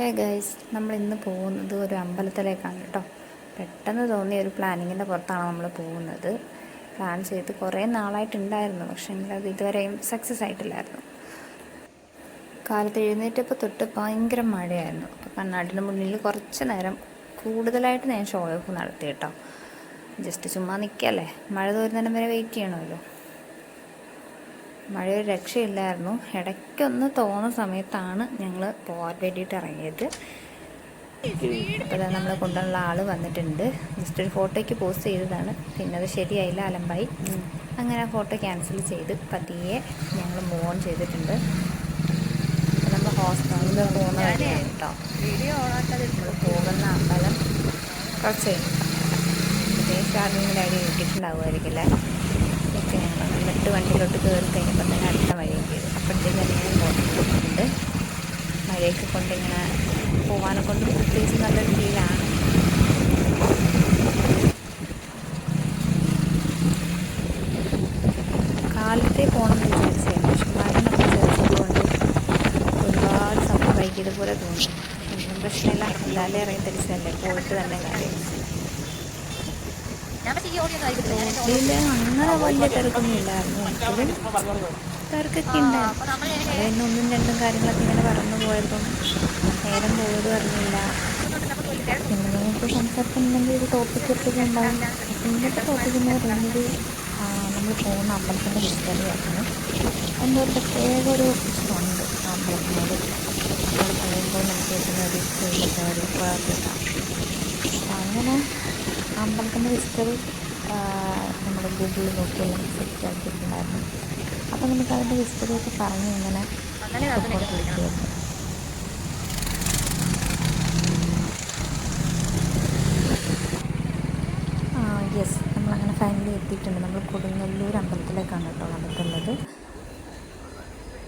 Hey guys നമ്മൾ ഇന്ന് പോകുന്നത് ഒരു അമ്പലത്തിലേക്കാണ് കേട്ടോ. പെട്ടെന്ന് തോന്നിയ ഒരു പ്ലാനിങ്ങിന്റെ പുറത്താണ് നമ്മൾ പോകുന്നത്. പ്ലാൻ ചെയ്ത് കുറേ നാളായിട്ടുണ്ടായിരുന്നു. പക്ഷേ അത് ഇതുവരെയും സക്സസ് ആയിട്ടില്ലായിരുന്നു. കാലത്ത് എഴുന്നേറ്റപ്പോൾ തൊട്ട് ഭയങ്കര മഴയായിരുന്നു. അപ്പോൾ കണ്ണാടിന്റെ മുന്നിൽ കുറച്ച് നേരം കൂടുതലായിട്ട് ഞാൻ ഷോ ഓഫ് നടത്തി കേട്ടോ. ജസ്റ്റ് ചുമ്മാ നിൽക്കല്ലേ മഴ തോരുന്നതിന് വരെ വെയിറ്റ് ചെയ്യണമല്ലോ. മഴ ഒരു രക്ഷയില്ലായിരുന്നു. ഇടയ്ക്കൊന്ന് തോന്നുന്ന സമയത്താണ് ഞങ്ങൾ പോകാൻ വേണ്ടിയിട്ട് ഇറങ്ങിയത്. അപ്പോൾ നമ്മൾ കൊണ്ടുള്ള ആൾ വന്നിട്ടുണ്ട്. ജസ്റ്റ് ഒരു ഫോട്ടോയ്ക്ക് പോസ്റ്റ് ചെയ്തതാണ്. പിന്നെ അത് ശരിയായില്ല അലമ്പായി. അങ്ങനെ ആ ഫോട്ടോ ക്യാൻസൽ ചെയ്ത് പതിയെ ഞങ്ങൾ മൂവ് ഓൺ ചെയ്തിട്ടുണ്ട്. നമ്മൾ ഹോസ്പിറ്റലിൽ പോകുന്ന വഴിയാണ് കേട്ടോ. നമ്മൾ പോകുന്ന അമ്പലം കുറച്ച് പ്രത്യേകിച്ച് ആദ്യം ഐഡിയ കിട്ടിയിട്ടുണ്ടാവുമായിരിക്കില്ലേ ഒക്കെ ഞങ്ങൾ എന്നിട്ട് വണ്ടിയിലോട്ട് കയറി കഴിഞ്ഞപ്പോൾ തന്നെ അടുത്ത മഴയും കയറി. അപ്പോഴത്തേക്ക് തന്നെ ബോട്ടിലുണ്ട് മഴയൊക്കെ കൊണ്ടിങ്ങനെ പോകാനെ കൊണ്ട് പ്രത്യേകിച്ച് നല്ലൊരു ഫീലാണ് കാലത്തെ പോകണം എന്ന് വിചാരിച്ചായിരുന്നു പക്ഷെ മഴ നമ്മൾ വിചാരിച്ചതുകൊണ്ട് ഒരുപാട് സമയം വൈകിയതുപോലെ തോന്നി. ഒന്നും പ്രശ്നമില്ല. എന്തായാലും ഇറങ്ങി തിരിച്ചല്ലേ പോയിട്ട് തന്നെ കാര്യം അങ്ങനെ വലിയ തിരക്കൊന്നും ഇല്ലായിരുന്നു എങ്കിലും തിരക്കൊക്കെ ഉണ്ടായിരുന്നു. തന്നെ ഒന്നും രണ്ടും കാര്യങ്ങളൊക്കെ ഇങ്ങനെ പറന്നു പോയതും നേരം പോയത് പറഞ്ഞില്ല പിന്നെ നമുക്ക് സംസാരിക്കുന്നുണ്ടെങ്കിൽ ഒരു ടോപ്പിക് ഒക്കെ ഉണ്ടാവും. ഇന്നത്തെ ടോപ്പിക് എന്ന് പറയുന്നത് നമ്മൾ പോകുന്ന അമ്പലത്തിന്റെ ഹിസ്റ്ററിയാണ് എന്തോ പ്രത്യേക ഒരു ഇഷ്ടമുണ്ട് ആ അമ്പലത്തിനോട് അവിടെ പോകുമ്പോൾ നമുക്ക് കിട്ടുന്ന ഒരു ഫീലൊക്കെ ഒരു വേർതിട്ടാണ് അപ്പം അങ്ങനെ അമ്പലത്തിന്റെ ഹിസ്റ്ററി നമ്മൾ ഗൂഗിളിൽ നോക്കിയെല്ലാം സെറ്റ് ആക്കിയിട്ടുണ്ടായിരുന്നു. അപ്പോൾ നമുക്ക് അതിന്റെ ഹിസ്റ്ററിയൊക്കെ പറഞ്ഞ് ഇങ്ങനെ സപ്പോർട്ട് യെസ് നമ്മളങ്ങനെ ഫൈനലി എത്തിയിട്ടുണ്ട്. നമ്മൾ കൊടുങ്ങല്ലൂർ അമ്പലത്തിലേക്കാണ് കേട്ടോ വന്നിട്ടുള്ളത്.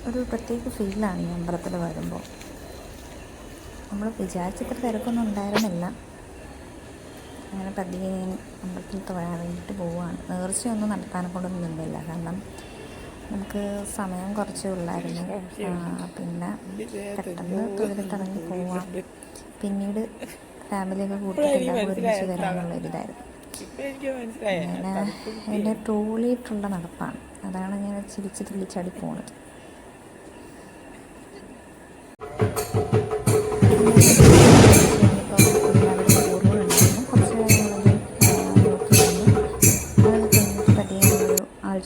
ഒരു പ്രത്യേക ഫീലാണ് ഈ അമ്പലത്തിൽ വരുമ്പോൾ. നമ്മൾ വിചാരിച്ചത്ര തിരക്കൊന്നും ഉണ്ടായിരുന്നില്ല. അങ്ങനെ പതിയെ അമ്പലത്തിൽ തൊഴാൻ വേണ്ടിയിട്ട് പോവുകയാണ് നേർച്ചയൊന്നും നടത്താനെ കൊണ്ടൊന്നും നിന്നില്ല. കാരണം നമുക്ക് സമയം കുറച്ചേ ഉള്ളായിരുന്നു. പിന്നെ പെട്ടെന്ന് തൊഴിലിറങ്ങി പോവാം. പിന്നീട് ഫാമിലിയൊക്കെ കൂട്ടിയിട്ട് ഒരുമിച്ച് വരാനുള്ള ഒരിതായിരുന്നു. അങ്ങനെ എന്റെ ട്രോളിയിട്ടുള്ള നടപ്പാണ്. അതാണ് ഞാൻ ചിരിച്ച് തുള്ളിച്ചാടി പോണത്.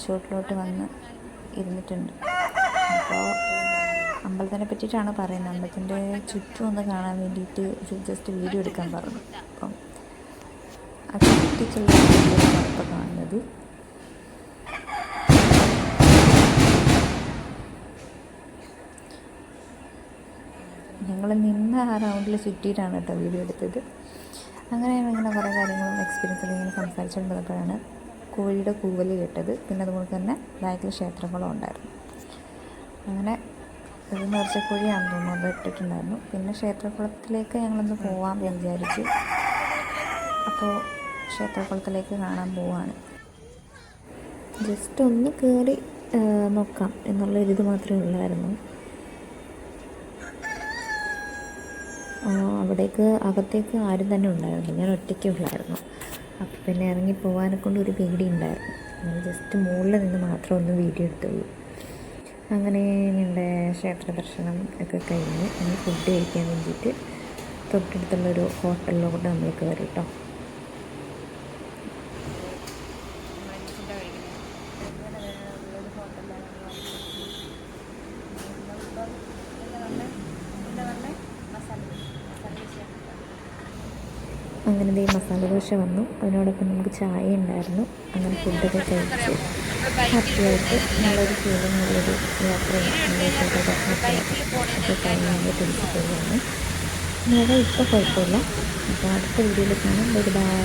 ആൾച്ചോട്ടിലോട്ട് വന്ന് ഇരുന്നിട്ടുണ്ട്. അപ്പോൾ അമ്പലത്തിനെ പറ്റിയിട്ടാണ് പറയുന്നത്. അമ്പലത്തിന്റെ ചുറ്റും ഒന്ന് കാണാൻ വേണ്ടിയിട്ട് ഒരു ജസ്റ്റ് വീഡിയോ എടുക്കാൻ പറഞ്ഞു. അപ്പം ആ ചുറ്റിച്ചുള്ള കാണുന്നത് ഞങ്ങൾ നിന്ന് ആ റൗണ്ടിൽ ചുറ്റിയിട്ടാണ് കേട്ടോ വീഡിയോ എടുത്തത്. അങ്ങനെ ഇങ്ങനെ കുറേ കാര്യങ്ങളും എക്സ്പീരിയൻസ് ഇങ്ങനെ സംസാരിച്ചുകൊണ്ടിരുന്നപ്പോഴാണ് കോഴിയുടെ കൂവൽ കേട്ടത്. പിന്നെ അതുപോലെ തന്നെ ബാക്കിൽ ക്ഷേത്രങ്ങളും ഉണ്ടായിരുന്നു. അങ്ങനെ ഇത് നേർച്ചക്കോഴിയാണെന്ന് തോന്നുന്നു അത് ഇട്ടിട്ടുണ്ടായിരുന്നു. പിന്നെ ക്ഷേത്രക്കുളത്തിലേക്ക് ഞങ്ങളൊന്ന് പോവാം വിചാരിച്ചു അപ്പോൾ ക്ഷേത്രക്കുളത്തിലേക്ക് കാണാൻ പോവാണ്. ജസ്റ്റ് ഒന്ന് കയറി നോക്കാം എന്നുള്ള ഒരിത് മാത്രമേ ഉള്ളായിരുന്നു. അവിടേക്ക് അകത്തേക്ക് ആരും തന്നെ ഉണ്ടായിരുന്നു ഞാൻ ഒറ്റയ്ക്കേ അപ്പം പിന്നെ ഇറങ്ങി പോകാനെ കൊണ്ട് ഒരു പേടി ഉണ്ടായിരുന്നു. ഞാൻ ജസ്റ്റ് മുകളിൽ നിന്ന് മാത്രം ഒന്ന് വീഡിയോ എടുത്തുള്ളൂ. അങ്ങനെ ഞങ്ങളുടെ ക്ഷേത്ര ദർശനം ഒക്കെ കഴിഞ്ഞ് ഇനി ഫുഡ് കഴിക്കാൻ വേണ്ടിയിട്ട് തൊട്ടടുത്തുള്ളൊരു ഹോട്ടലിലോട്ട് നമ്മൾ കയറി കേട്ടോ അങ്ങനെ ദേ മസാല ദോശ വന്നു. അതിനോടൊപ്പം നമുക്ക് ചായ ഉണ്ടായിരുന്നു. അങ്ങനെ ഫുഡൊക്കെ കഴിച്ച് ഹാപ്പിയായിട്ട് നല്ലൊരു ഫീലിംഗ് ഉള്ളൊരു യാത്രയാണ് ഒക്കെ തിരിച്ചു പോവുകയാണ്. ഇപ്പോൾ കുഴപ്പമില്ല. അപ്പോൾ അടുത്ത വീഡിയോയിൽ കാണാം. ബൈ.